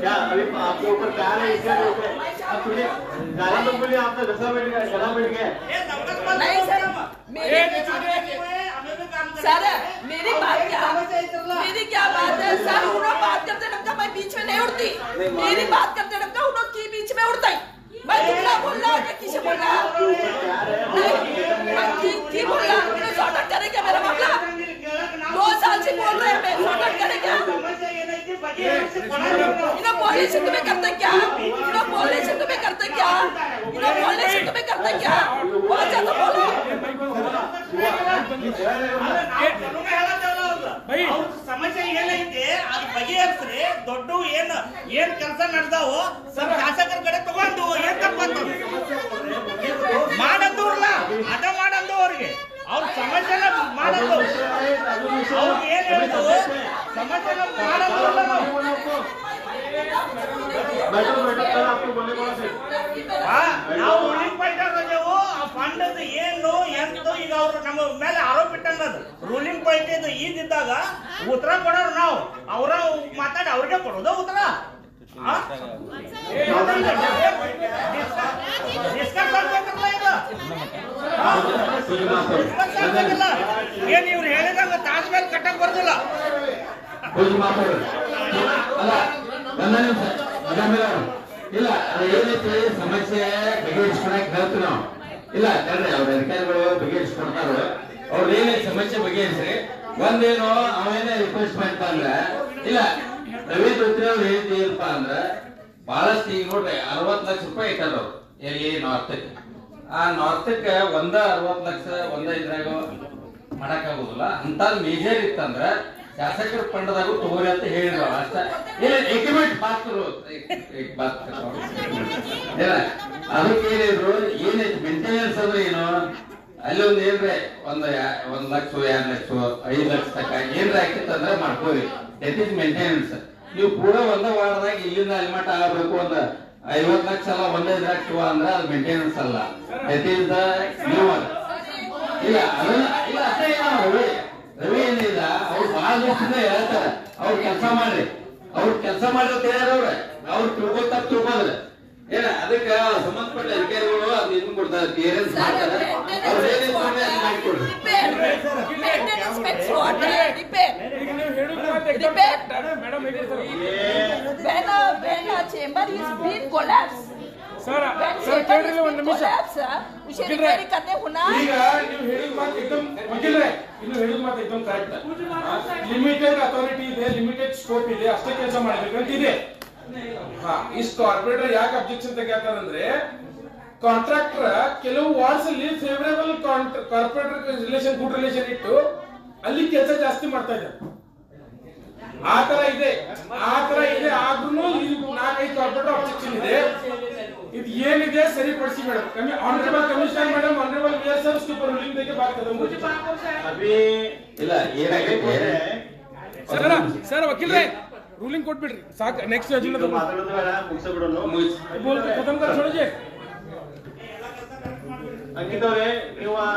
क्या अभी आपके ऊपर क्या है इसका रोक है अब सुनिए गाना तो बोलिए आपका दसा बैठ गया गला बैठ गया। नहीं सर मेरी सर मेरी बात क्या? मेरी क्या बात है? सर उन्होंने बात करते लगता मैं बीच में नहीं उड़ती मेरी बात इन्होंने बोलने से तुम्हें करते क्या इन्होंने बोलने से तुम्हें करते क्या इन्होंने बोलने से तुम्हें करते क्या बहुत ज्यादा बोलो ಅವ್ರ ಸಮಸ್ಯೆ ಏನೈತೆ ಅದ್ ಬಗೆಹರಿಸ್ರಿ ದೊಡ್ಡ ಏನ್ ಏನ್ ಕೆಲಸ ನಡೆದಾವು ಸರ್ ಶಾಸಕರ ಕಡೆ ತಗೊಂಡು ಏನ್ ತಪ್ಪಂತ ಮಾಡಂದವ್ರಲ್ಲ ಅದ ಮಾಡಂದು ಅವ್ರಿಗೆ ಅವ್ರ ಸಮಸ್ಯೆನ ಮಾಡಂದು ಅವ್ರಿಗೆ ಏನ್ ಹೇಳುದು ಸಮಸ್ಯೆನ ಮಾಡಂದವ್ರಲ್ಲ ನಾವು ರೂಲಿಂಗ್ ಪಾಯಿಂಟ್ ಆಗಿದ್ದೆವು ಆ ಫಂಡದ ಏನು, ಎಂತೋ ಈಗ ಅವರು ನಮ್ಮ ಮೇಲೆ ಆರೋಪ ಇಟ್ಟಂಗದು. ರೂಲಿಂಗ್ ಪಾಯಿಂಟ್ ಇದು ಉತ್ತರ ಕೊಡೋರು ನಾವು. ಅವರ ಮಾತಾಡಿ ಅವ್ರಿಗೆ ಕೊಡೋದು ಉತ್ತರ. ಏನ್ ಇವ್ರು ಹೇಳಿದಂಗ ತಾಸ್ ಮೇಲೆ ಕಟ್ಟಕ್ ಬರೋದಿಲ್ಲ. ಹೋಗಿ ಮಾತಾಡೋದು. ಅಲ್ಲ, ನನ್ನ ಇಲ್ಲ ಏನೈತೆ ಸಮಸ್ಯೆ ಬಗೆಹರಿಸ್ಕೊಳಕ್ ಹೇಳ್ತೀವಿ ನಾವು. ಇಲ್ಲ ಕಣ್ರಿ ಅವ್ರ ಅಧಿಕಾರಿಗಳು ಬಗೆಹರಿಸ್ಕೊಡ್ತಾರ? ಅವ್ರ ಏನೇ ಸಮಸ್ಯೆ ಬಗೆಹರಿಸ್ರಿ. ಒಂದೇನು ಅವೇನೇ ರಿಕ್ವೆಸ್ಟ್ ಮಾಡ್ತಾ ಅಂದ್ರೆ ಇಲ್ಲ ರವಿ ದೋತ್ರಿ ಅವ್ರು ಏನಪ್ಪಾ ಅಂದ್ರ, ಬಹಳಷ್ಟು ಈಗ ನೋಡ್ರಿ ಅರವತ್ ಲಕ್ಷ ರೂಪಾಯಿ ಇಟ್ಟಾರ ಅವ್ರು ಎಲ್ಲಿ? ನಾರ್ತಕ್ಕೆ ಆ ನಾರ್ತಕ್ಕೆ ಒಂದ ಅರವತ್ ಲಕ್ಷ, ಒಂದ ಇದ್ರಾಗ ಮಾಡಕ್ ಆಗುದಿಲ್ಲ ಅಂತ ಮೇಜರ್ ಇತ್ತಂದ್ರ ಶಾಸಕರ ಫಂಡದಾಗ ತಗೋರಿ ಅಂತ ಹೇಳಿದ್ರು ಅಷ್ಟ. ಇಲ್ಲ ಏನ ಅದಕ್ಕೆ ಏನಿದ್ರು ಏನೈತಿ ಮೇಂಟೆನೆನ್ಸ್ ಅಂದ್ರೆ ಏನು, ಅಲ್ಲಿ ಒಂದ್ ಏನ್ರೆ ಒಂದ್ ಒಂದ್ ಲಕ್ಷ, ಎರಡ್ ಲಕ್ಷ, ಐದ್ ಲಕ್ಷ ತಕ್ಕ ಏನ್ರ ಹಾಕಿತ್ತಂದ್ರೆ ಮಾಡ್ಕೋರಿ ದಟ್ ಇಸ್ ಮೇಂಟೆನೆನ್ಸ್ ನೀವು ಪೂರ ಒಂದ ವಾರದಾಗ ಇಲ್ಲಿಂದ ಅಲ್ಲಿ ಮಟ್ಟ ಆಗಬೇಕು ಒಂದ್ ಐವತ್ ಲಕ್ಷ ಅಲ್ಲ, ಒಂದೇ ಲಕ್ಷ ಅಂದ್ರ ಅದು ಮೇಂಟೆನೆನ್ಸ್ ಅಲ್ಲ. ದಟ್ ಇಸ್ ದ ಇಲ್ಲ, ಅದನ್ನ ಇಲ್ಲ, ಅಷ್ಟೇ ರವಿ ಏನಿಲ್ಲ ಅವ್ರು ಬಹಳ ಹೇಳ್ತಾರೆ ಅವ್ರ ಕೆಲಸ ಮಾಡ್ರಿ ಅವ್ರ ಕೆಲಸ ಮಾಡ್ರಿ ಅಂತ ಅವ್ರು ಅವ್ರ ತಿಳ್ಕೊತ ತಿಳ್ಕೊಂಡ್ರೆ ಏನ ಅದಕ್ಕ ಸಂಬಂಧಪಟ್ಟ ಅಧಿಕಾರಿಗಳು ಅದ್ ಇನ್ನು ಕೊಡ್ತಾರೆ ಕ್ಲಿಯರೆನ್ಸ್ ಮಾಡ್ತಾರೆ ಏನೇನ್ ಮಾಡ್ಕೊಡ್ರಿ ಸರ್ ಸರ್ ಕೇಳ್ರಿ ಒಂದು ನಿಮಿಷ. ಈಗ ನೀವು ಹೇಳಿದ ಮಾತು ಏಕದಂ ವಕೀಲರೇ ನೀವು ಹೇಳಿದ ಮಾತು ಏಕದಂ ಕರೆಕ್ಟ್ ಲಿಮಿಟೆಡ್ ಅಥಾರಿಟಿ ಇದೆ ಲಿಮಿಟೆಡ್ ಸ್ಕೋಪ್ ಇದೆ ಅಷ್ಟೇ ಕೆಲಸ ಮಾಡಬೇಕು ಅಂತ ಇದೆ. ಹಾ ಇಷ್ಟು ಕಾರ್ಪೊರೇಟರ್ ಯಾಕೆ ಅಬ್ಜೆಕ್ಷನ್ ಅಂದ್ರೆ ಕಾಂಟ್ರಾಕ್ಟರ್ ಕೆಲವು ವಾರ್ಡ್ಸ್ ಅಲ್ಲಿ favourable corporator relation good relation ಇಟ್ಟು ಅಲ್ಲಿ ಕೆಲಸ ಜಾಸ್ತಿ ಮಾಡ್ತಾ ಇದ್ದಾರೆ. ಆ ತರ ಇದೆ ಆ ತರ ಇದೆ ಆದ್ರೂ ನಾಲ್ಕೈದು ಕಾರ್ಪೊರೇಟರ್ ಅಬ್ಜೆಕ್ಷನ್ ಇದೆ. ಇದು ಏನಿದೆ ಸರಿಪಡಿಸಿ ಮೇಡಮ್ ಕಮ್ಮಿ honourable commissioner madam honourable V S F super ruling ಬಗ್ಗೆ ಬಾತ್ ಕದಮ್ अभी ಇಲ್ಲ आगे ಏನಾಗೈತೆ बोल रहे हैं ಸರ್ ಸರ್ ವಕೀಲ್ರೆ ರೂಲಿಂಗ್ ಕೊಟ್ಬಿಡ್ರಿ ಸಾಕು ನೆಕ್ಸ್ಟ್ ಇದು ಅಜೆಂಡಾ ಮಾತಾಡೋದು ಬೇಡ ಮುಗಿಸ್ಬಿಡೋಣ ಬೋಲ್ ಖತಮ್ ಕರ್ छोड़िए ಅಂಕಿತ್ ಅವರೇ ನೀವು ಆ